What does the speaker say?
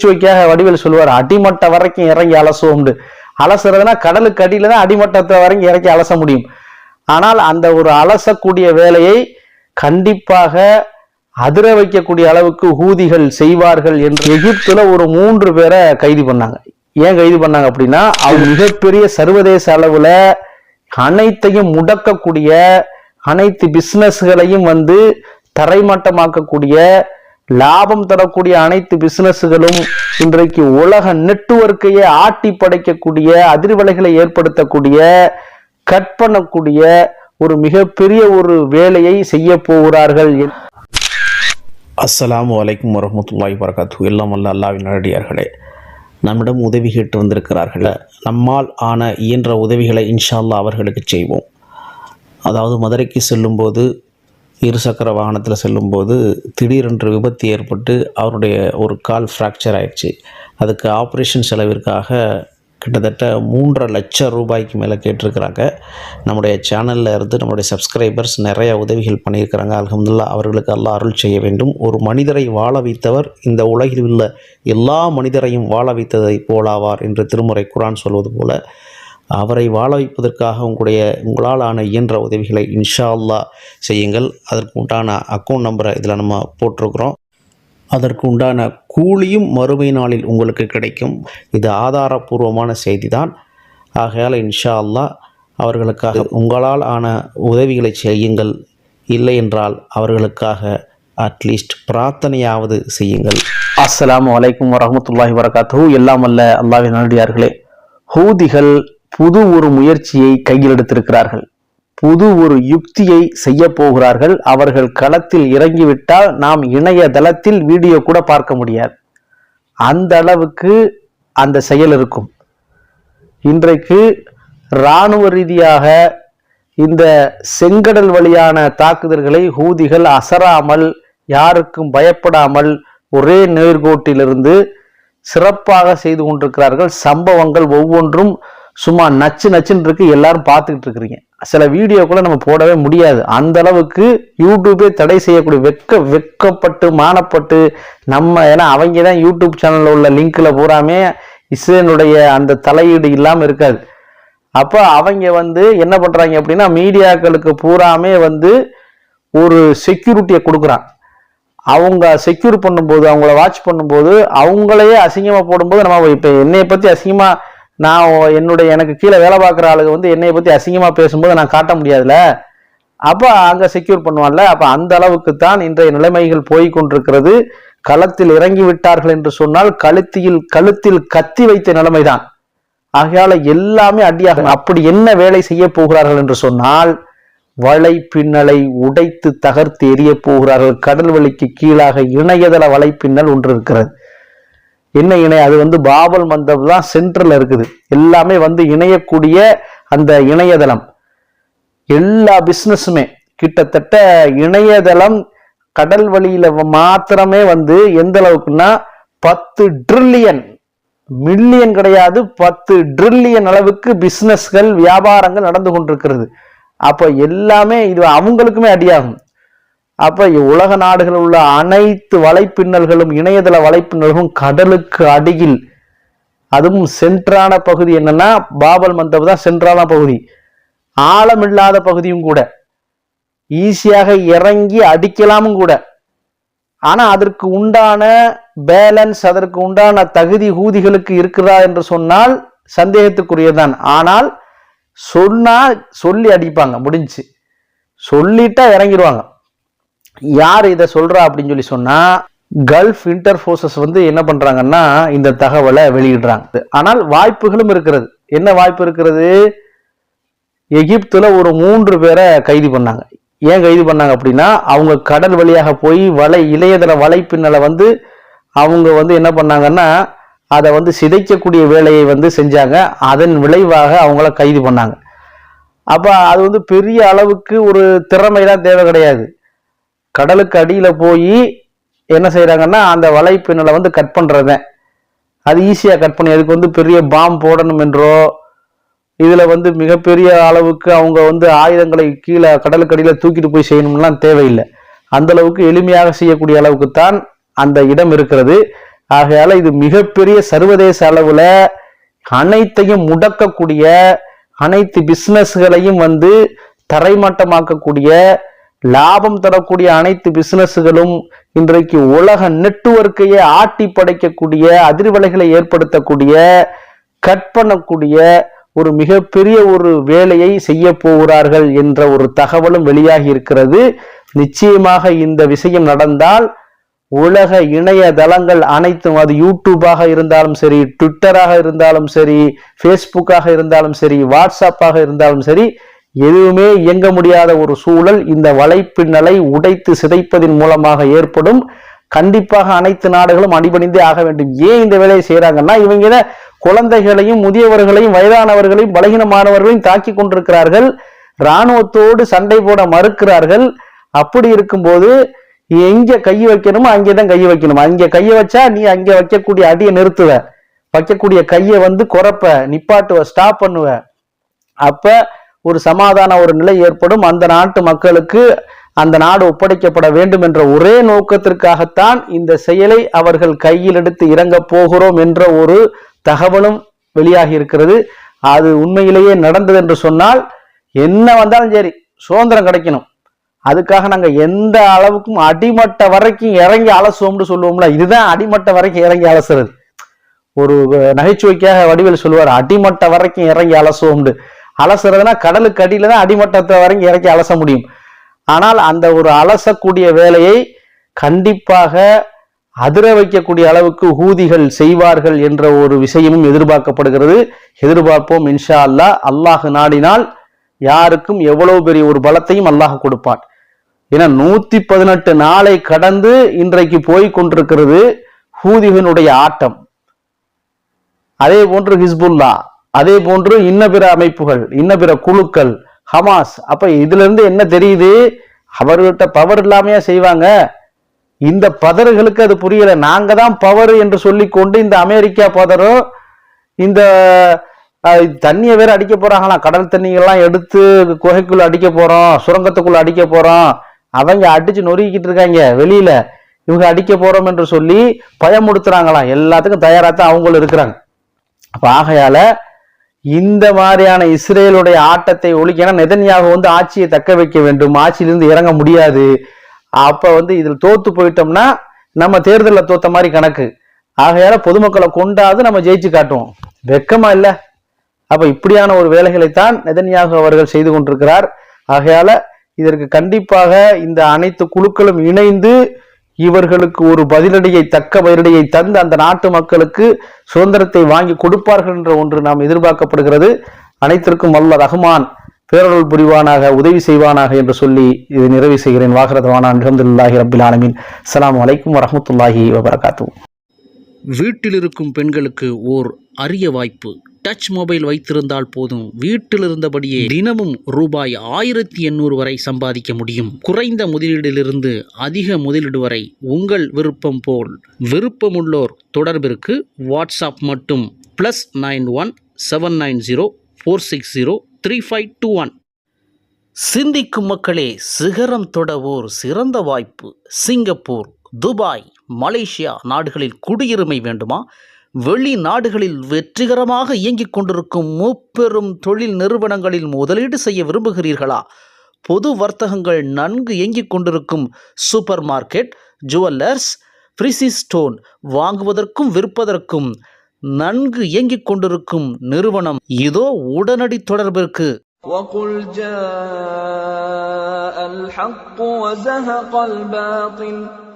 நகைச்சுவைக்காக வடிவேல் சொல்லுவார் அடிமட்டம் வரைக்கும் இறங்கி அலசுவோம்னு அலசுறதுனா கடலுக்கு அடியில தான் அடிமட்டத்தை வரைக்கும் இறக்கி அலச முடியும். ஆனால் அந்த ஒரு அலசக்கூடிய வேலையை கண்டிப்பாக அதிர வைக்கக்கூடிய அளவுக்கு ஊதிகள் செய்வார்கள் என்று எகிப்துல ஒரு மூன்று பேரை கைது பண்ணாங்க. ஏன் கைது பண்ணாங்க அப்படின்னா அவர் மிகப்பெரிய சர்வதேச அளவுல அனைத்தையும் முடக்கக்கூடிய அனைத்து பிசினஸ்களையும் வந்து தரைமட்டமாக்கக்கூடிய லாபம் தரக்கூடிய அனைத்து பிசினஸ்களும் இன்றைக்கு உலக நெட்வொர்க்கையே ஆட்டி படைக்கக்கூடிய அதிர்வலைகளை ஏற்படுத்தக்கூடிய கட் பண்ணக்கூடிய ஒரு மிகப்பெரிய ஒரு வேலையை செய்ய போகிறார்கள். அஸ்ஸலாமு வலைக்கம் வரமத்துல்லாய் வரகாத்து எல்லாம் வல்ல அல்லாவின் நடிகார்களே நம்மிடம் உதவி கேட்டு வந்திருக்கிறார்கள் நம்மால் ஆன இயன்ற உதவிகளை இன்ஷா அல்லாஹ் அவர்களுக்கு செய்வோம். அதாவது மதுரைக்கு செல்லும்போது இருசக்கர வாகனத்தில் செல்லும்போது திடீரென்று விபத்து ஏற்பட்டு அவருடைய ஒரு கால் ஃப்ராக்சர் ஆயிடுச்சு. அதுக்கு ஆப்ரேஷன் செலவிற்காக கிட்டத்தட்ட மூன்றரை லட்சம் ரூபாய்க்கு மேலே கேட்டிருக்கிறாங்க. நம்முடைய சேனலில் இருந்து நம்முடைய சப்ஸ்கிரைபர்ஸ் நிறைய உதவிகள் பண்ணியிருக்கிறாங்க. அலமதுல்லா அவர்களுக்கு எல்லாம் அருள் செய்ய வேண்டும். ஒரு மனிதரை வாழ வைத்தவர் இந்த உலகில் உள்ள எல்லா மனிதரையும் வாழ வைத்ததை போலாவார் என்று திருமுறை குரான் சொல்வது போல அவரை வாழ வைப்பதற்காக உங்களுடைய உங்களால் ஆன இயன்ற உதவிகளை இன்ஷா அல்லா செய்யுங்கள். அதற்கு உண்டான அக்கௌண்ட் நம்பரை இதில் நம்ம போட்டிருக்கிறோம். அதற்கு உண்டான கூலியும் மறுமை நாளில் உங்களுக்கு கிடைக்கும். இது ஆதாரபூர்வமான செய்தி தான் ஆகையால் இன்ஷா அல்லா அவர்களுக்காக உங்களால் ஆன உதவிகளை செய்யுங்கள். இல்லை என்றால் அவர்களுக்காக அட்லீஸ்ட் பிரார்த்தனையாவது செய்யுங்கள். அஸ்லாம் வலைக்கம் வரமத்துல்லாஹி வரகாத்துஹு எல்லாம் அல்ல அல்லாவின் நல்லடியார்களே ஹூதிகள் புது ஒரு முயற்சியை கையில் எடுத்திருக்கிறார்கள் புது ஒரு யுக்தியை செய்ய போகிறார்கள். அவர்கள் களத்தில் இறங்கிவிட்டால் நாம் இணையதளத்தில் வீடியோ கூட பார்க்க முடியாது. அந்த அளவுக்கு அந்த செயல் இருக்கும். இன்றைக்கு இராணுவ ரீதியாக இந்த செங்கடல் வழியான தாக்குதல்களை ஹூதிகள் அசராமல் யாருக்கும் பயப்படாமல் ஒரே நேர்கோட்டிலிருந்து சிறப்பாக செய்து கொண்டிருக்கிறார்கள். சம்பவங்கள் ஒவ்வொன்றும் சும்மா நச்சு நச்சுன்னு இருக்கு எல்லாரும் பார்த்துக்கிட்டு இருக்கிறீங்க. சில வீடியோ கூட நம்ம போடவே முடியாது. அந்த அளவுக்கு யூடியூபே தடை செய்யக்கூடிய வெக்க வெக்கப்பட்டு மானப்பட்டு நம்ம ஏன்னா அவங்க தான் யூடியூப் சேனலில் உள்ள லிங்க்கில் பூராமே இஸ்ரேனுடைய அந்த தலையீடு இல்லாமல் இருக்காது. அப்போ அவங்க வந்து என்ன பண்ணுறாங்க அப்படின்னா மீடியாக்களுக்கு பூராமே வந்து ஒரு செக்யூரிட்டியை கொடுக்குறான் அவங்க செக்யூர் பண்ணும்போது அவங்கள வாட்ச் பண்ணும்போது அவங்களையே அசிங்கமாக போடும்போது நம்ம இப்போ என்னையை பற்றி அசிங்கமாக நான் என்னுடைய எனக்கு கீழே வேலை பார்க்குற ஆளுங்க வந்து என்னை பற்றி அசிங்கமாக பேசும்போது நான் காட்ட முடியாதுல்ல? அப்போ அங்கே செக்யூர் பண்ணுவான்ல? அப்போ அந்த அளவுக்கு தான் இன்றைய நிலைமைகள் போய் கொண்டிருக்கிறது. களத்தில் இறங்கி விட்டார்கள் என்று சொன்னால் கழுத்தியில் கழுத்தில் கத்தி வைத்த நிலைமைதான். ஆகையால எல்லாமே அடியாகும் அப்படி என்ன வேலை செய்ய போகிறார்கள் என்று சொன்னால் வலை பின்னலை உடைத்து தகர்த்து எரிய போகிறார்கள். கடல் வழிக்கு கீழாக இணையதள வலைப்பின்னல் ஒன்று இருக்கிறது. என்ன இணை? அது வந்து பாபல் மந்தப் தான் சென்டர்ல இருக்குது. எல்லாமே வந்து இணையக்கூடிய அந்த இணையதளம். எல்லா பிஸ்னஸுமே கிட்டத்தட்ட இணையதளம் கடல் வழியில மாத்திரமே வந்து எந்த அளவுக்குன்னா பத்து ட்ரில்லியன் மில்லியன் கிடையாது பத்து ட்ரில்லியன் அளவுக்கு பிஸ்னஸ்கள் வியாபாரங்கள் நடந்து கொண்டிருக்கிறது. அப்ப எல்லாமே இது அவங்களுக்குமே அடியாகும். அப்போ உலக நாடுகளில் உள்ள அனைத்து வலைப்பின்னல்களும் இணையதள வலைப்பின்னல்களும் கடலுக்கு அடியில். அதுவும் சென்றான பகுதி என்னன்னா பாபல் மந்தப் தான் சென்றான பகுதி. ஆழமில்லாத பகுதியும் கூட. ஈஸியாக இறங்கி அடிக்கலாமும் கூட. ஆனால் அதற்கு உண்டான பேலன்ஸ் அதற்கு உண்டான தகுதி ஊதிகளுக்கு இருக்கிறதா என்று சொன்னால் சந்தேகத்துக்குரியதான் ஆனால் சொன்னா சொல்லி அடிப்பாங்க முடிஞ்சு. சொல்லிட்டா இறங்கிடுவாங்க யார் இதை சொல்றா அப்படின்னு சொல்லி சொன்னா கல்ஃப் இன்டர்போர்சஸ் வந்து என்ன பண்றாங்கன்னா இந்த தகவலை வெளியிடுறாங்க. ஆனால் வாய்ப்புகளும் இருக்கிறது. என்ன வாய்ப்பு இருக்கிறது? எகிப்துல ஒரு மூன்று பேரை கைது பண்ணாங்க. ஏன் கைது பண்ணாங்க அப்படின்னா அவங்க கடல் வழியாக போய் வலை இளையதள வலைப்பின்னலை வந்து அவங்க வந்து என்ன பண்ணாங்கன்னா அதை வந்து சிதைக்கக்கூடிய வேலையை வந்து செஞ்சாங்க. அதன் விளைவாக அவங்கள கைது பண்ணாங்க. அப்போ அது வந்து பெரிய அளவுக்கு ஒரு திறமைலாம் தேவை கிடையாது. கடலுக்கு அடியில் போய் என்ன செய்கிறாங்கன்னா அந்த வலைப்பின்னலை வந்து கட் பண்றதேன் அது ஈஸியாக கட் பண்ணி அதுக்கு வந்து பெரிய பாம் போடணும் என்றோ இதில் வந்து மிகப்பெரிய அளவுக்கு அவங்க வந்து ஆயுதங்களை கீழே கடலுக்கு தூக்கிட்டு போய் செய்யணும்லாம் தேவையில்லை. அந்த அளவுக்கு எளிமையாக செய்யக்கூடிய அளவுக்கு தான் அந்த இடம் இருக்கிறது. ஆகையால் இது மிகப்பெரிய சர்வதேச அளவில் அனைத்தையும் முடக்கக்கூடிய அனைத்து பிஸ்னஸ்களையும் வந்து தரைமட்டமாக்கக்கூடிய லாபம் தரக்கூடிய அனைத்து பிசினஸ்களும் இன்றைக்கு உலக நெட்வொர்க்கையே ஆட்டி படைக்கக்கூடிய அதிர்வலைகளை ஏற்படுத்தக்கூடிய கட் பண்ணக்கூடிய ஒரு மிகப்பெரிய ஒரு வேலையை செய்ய போகிறார்கள் என்ற ஒரு தகவலும் வெளியாகி இருக்கிறது. நிச்சயமாக இந்த விஷயம் நடந்தால் உலக இணையதளங்கள் அனைத்தும் அது யூடியூபாக இருந்தாலும் சரி ட்விட்டராக இருந்தாலும் சரி ஃபேஸ்புக்காக இருந்தாலும் சரி வாட்ஸ்அப்பாக இருந்தாலும் சரி எதுவுமே இயங்க முடியாத ஒரு சூழல் இந்த வலைப்பின்னலை உடைத்து சிதைப்பதின் மூலமாக ஏற்படும். கண்டிப்பாக அனைத்து நாடுகளும் அடிபணிந்தே ஆக வேண்டும். ஏன் இந்த வேலையை செய்கிறாங்கன்னா இவங்க குழந்தைகளையும் முதியவர்களையும் வயதானவர்களையும் பலகீனமானவர்களையும் தாக்கி கொண்டிருக்கிறார்கள். இராணுவத்தோடு சண்டை போட மறுக்கிறார்கள். அப்படி இருக்கும்போது எங்கே கை வைக்கணுமோ அங்கே தான் கை வைக்கணும். அங்கே கையை வச்சா நீ அங்கே வைக்கக்கூடிய அடியை நிறுத்துவ. வைக்கக்கூடிய கையை வந்து குறைப்ப நிப்பாட்டுவ ஸ்டாப் பண்ணுவ. அப்போ ஒரு சமாதான ஒரு நிலை ஏற்படும். அந்த நாட்டு மக்களுக்கு அந்த நாடு ஒப்படைக்கப்பட வேண்டும் என்ற ஒரே நோக்கத்திற்காகத்தான் இந்த செயலை அவர்கள் கையில் எடுத்து இறங்க போகிறோம் என்ற ஒரு தகவலும் வெளியாகி இருக்கிறது. அது உண்மையிலேயே நடந்தது என்று சொன்னால் என்ன வந்தாலும் சரி சுதந்திரம் கிடைக்கணும். அதுக்காக நாங்கள் எந்த அளவுக்கும் அடிமட்ட வரைக்கும் இறங்கி அலசுவோம்னு சொல்லுவோம்ல இதுதான் அடிமட்ட வரைக்கும் இறங்கி அலசுறது. ஒரு நகைச்சுவைக்காக வடிவில் சொல்லுவார் அடிமட்ட வரைக்கும் இறங்கி அலசுவோம்னு. அலசுறதுன்னா கடலுக்கு அடியில் தான் அடிமட்டத்தை வரைக்கும் இறக்கி அலச முடியும். ஆனால் அந்த ஒரு அலசக்கூடிய வேலையை கண்டிப்பாக அதிர வைக்கக்கூடிய அளவுக்கு ஊதிகள் செய்வார்கள் என்ற ஒரு விஷயமும் எதிர்பார்க்கப்படுகிறது. எதிர்பார்ப்போம் இன்ஷா அல்லாஹ் அல்லாஹ் நாடினால் யாருக்கும் எவ்வளவு பெரிய ஒரு பலத்தையும் அல்லாஹ் கொடுப்பான். ஏன்னா நூத்தி பதினெட்டு நாளை கடந்து இன்றைக்கு போய் கொண்டிருக்கிறது ஹூதிகனுடைய ஆட்டம். அதே போன்று ஹிஸ்புல்லா. அதே போன்று இன்ன பிற அமைப்புகள் இன்ன பிற குழுக்கள் ஹமாஸ். அப்ப இதுல இருந்து என்ன தெரியுது? அவர்கிட்ட பவர் இல்லாமையா செய்வாங்க? இந்த பதர்களுக்கு அது புரியல. நாங்க தான் பவர் என்று சொல்லி கொண்டு இந்த அமெரிக்கா பதரும் இந்த தண்ணியை வேற அடிக்க போறாங்களாம் கடல் தண்ணியெல்லாம் எடுத்து குகைக்குள்ள அடிக்க போறோம் சுரங்கத்துக்குள்ள அடிக்க போறோம். அவங்க அடிச்சு நொறுக்கிட்டு இருக்காங்க வெளியில. இவங்க அடிக்க போறோம் என்று சொல்லி பயமுடுத்துறாங்களாம் எல்லாத்துக்கும் தயாராக தான் அவங்களும் இருக்கிறாங்க. அப்ப ஆகையால இந்த மாதிரியான இஸ்ரேலுடைய ஆட்டத்தை ஒழிக்க ஏன்னா நெதன்யாக வந்து ஆட்சியை தக்க வைக்க வேண்டும் ஆட்சியிலிருந்து இறங்க முடியாது. அப்போ வந்து இதில் தோத்து போயிட்டோம்னா நம்ம தேர்தலில் தோத்த மாதிரி கணக்கு. ஆகையால பொதுமக்களை கொண்டாது நம்ம ஜெயிச்சு காட்டுவோம். வெக்கமா இல்லை. அப்போ இப்படியான ஒரு வேலைகளைத்தான் நெதன்யாக அவர்கள் செய்து கொண்டிருக்கிறார். ஆகையால இதற்கு கண்டிப்பாக இந்த அனைத்து குழுக்களும் இணைந்து இவர்களுக்கு ஒரு பதிலடியை தக்க பதிலடியை தந்து அந்த நாட்டு மக்களுக்கு சுதந்திரத்தை வாங்கி கொடுப்பார்கள் என்ற ஒன்று நாம் எதிர்பார்க்கப்படுகிறது. அனைத்திற்கும் வல்ல ரஹ்மான் பேரருள் புரிவானாக உதவி செய்வானாக என்று சொல்லி இதை நிறைவு செய்கிறேன். வாகரதவானா அலமதுல்லாஹி ரபில் ஆலமின். அலாம் அலைக்கும் வரமத்துல்லாஹி வபரகாத்து வீட்டில் இருக்கும் பெண்களுக்கு ஓர் அரிய வாய்ப்பு. டச் மொபைல் வைத்திருந்தால் போதும். வீட்டில் இருந்தபடியே தினமும் ரூபாய் ஆயிரத்தி எண்ணூறு வரை சம்பாதிக்க முடியும். குறைந்த முதலீடிலிருந்து அதிக முதலீடு வரை உங்கள் விருப்பம் போல். விருப்பமுள்ளோர் தொடர்பிற்கு வாட்ஸ்அப் மட்டும். Plus nine one seven nine zero four six zero three five two one. சிந்திக்கும் மக்களே சிகரம் தொடவோர் சிறந்த வாய்ப்பு. சிங்கப்பூர் துபாய் மலேசியா நாடுகளில் குடியுரிமை வேண்டுமா? வெளிநாடுகளில் வெற்றிகரமாக இயங்கிக் கொண்டிருக்கும் முப்பெரும் தொழில் நிறுவனங்களில் முதலீடு செய்ய விரும்புகிறீர்களா பொது வர்த்தகங்கள் நன்கு இயங்கிக் கொண்டிருக்கும் supermarket jewellers precious stone வாங்குவதற்கும் விற்பதற்கும் நன்கு இயங்கிக் கொண்டிருக்கும் நிறுவனம் இதோ உடனடி தொடர்பிற்கு وقل جاء الحق وزهق الباطل